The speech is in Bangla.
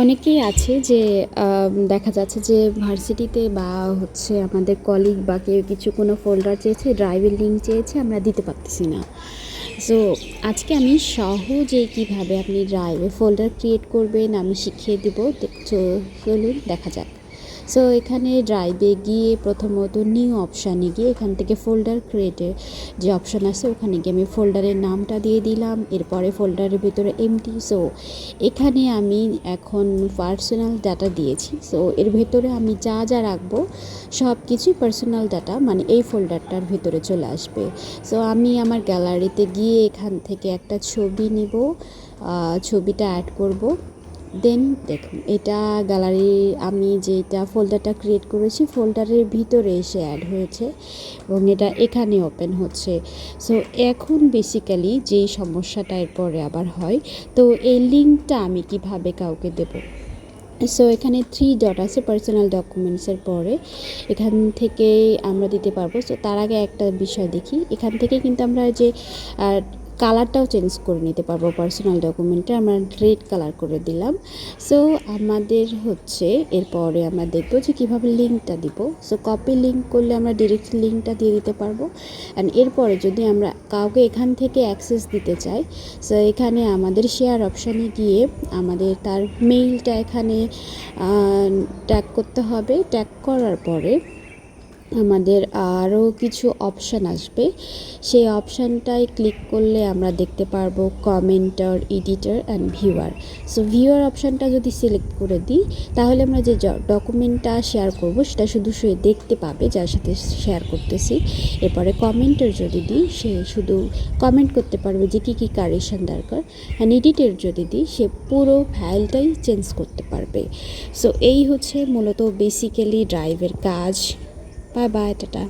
অনেকেই আছে যে দেখা যাচ্ছে যে ভার্সিটিতে বা হচ্ছে আমাদের কলিগ বা কেউ কিছু কোনো ফোল্ডার চেয়েছে ড্রাইভের লিঙ্ক চেয়েছে, আমরা দিতে পারতেছি না। সো আজকে আমি সহজে কীভাবে আপনি ড্রাইভে ফোল্ডার ক্রিয়েট করবেন, আমি শিখিয়ে দেবো। চলুন, দেখা যাক। সো এখানে ড্রাইভে গিয়ে প্রথমত নিউ অপশানে গিয়ে এখান থেকে ফোল্ডার ক্রিয়েটের যে অপশান আছে, ওখানে গিয়ে আমি ফোল্ডারের নামটা দিয়ে দিলাম, এরপরে ফোল্ডারের ভিতরে এমটি সো এখানে আমি এখন পার্সোনাল ডাটা দিয়েছি। সো এর ভেতরে আমি যা যা রাখব সব কিছুই পার্সোনাল ডাটা মানে এই ফোল্ডারটার ভিতরে চলে আসবে। সো আমি আমার গ্যালারিতে গিয়ে এখান থেকে একটা ছবি নিব ছবিটা অ্যাড করব। দেন দেখুন, এটা গ্যালারি আমি যেটা ফোল্ডারটা ক্রিয়েট করেছি ফোল্ডারের ভিতরে এসে অ্যাড হয়েছে এবং এটা এখানে ওপেন হচ্ছে। সো এখন বেসিক্যালি যেই সমস্যাটা এরপরে আবার হয়, তো এই লিঙ্কটা আমি কীভাবে কাউকে দেবো? সো এখানে থ্রি ডট আছে পার্সোনাল ডকুমেন্টসের পরে। এখান থেকে আমরা দিতে পারব। সো তার আগে একটা বিষয় দেখি। এখান থেকে কিন্তু আমরা যে কালারটাও চেঞ্জ করে নিতে পারব পার্সোনাল ডকুমেন্টে আমরা রেড কালার করে দিলাম। সো আমাদের হচ্ছে, এরপরে আমরা দেখব যে কীভাবে লিঙ্কটা দিব। সো কপি লিঙ্ক করলে আমরা ডিরেক্ট লিঙ্কটা দিয়ে দিতে পারব। অ্যান্ড এরপরে যদি আমরা কাউকে এখান থেকে অ্যাক্সেস দিতে চাই সো এখানে আমাদের শেয়ার অপশানে গিয়ে আমাদের তার মেইলটা এখানে ট্যাগ করতে হবে। ট্যাগ করার পরে আমাদের আরও কিছু অপশান আসবে। সেই অপশানটায় ক্লিক করলে আমরা দেখতে পারব commenter editor and viewer so viewer অপশানটা যদি সিলেক্ট করে দিই, তাহলে আমরা যে ডকুমেন্টটা শেয়ার করব, সেটা শুধু সে দেখতে পাবে যার সাথে শেয়ার করতেছি। এরপরে কমেন্টার যদি দিই, সে শুধু কমেন্ট করতে পারবে যে কী কী কারেকশান দরকার। অ্যান্ড এডিটের যদি দিই, সে পুরো ফাইলটাই চেঞ্জ করতে পারবে। সো এই হচ্ছে মূলত বেসিক্যালি ড্রাইভের কাজ। Bye bye tata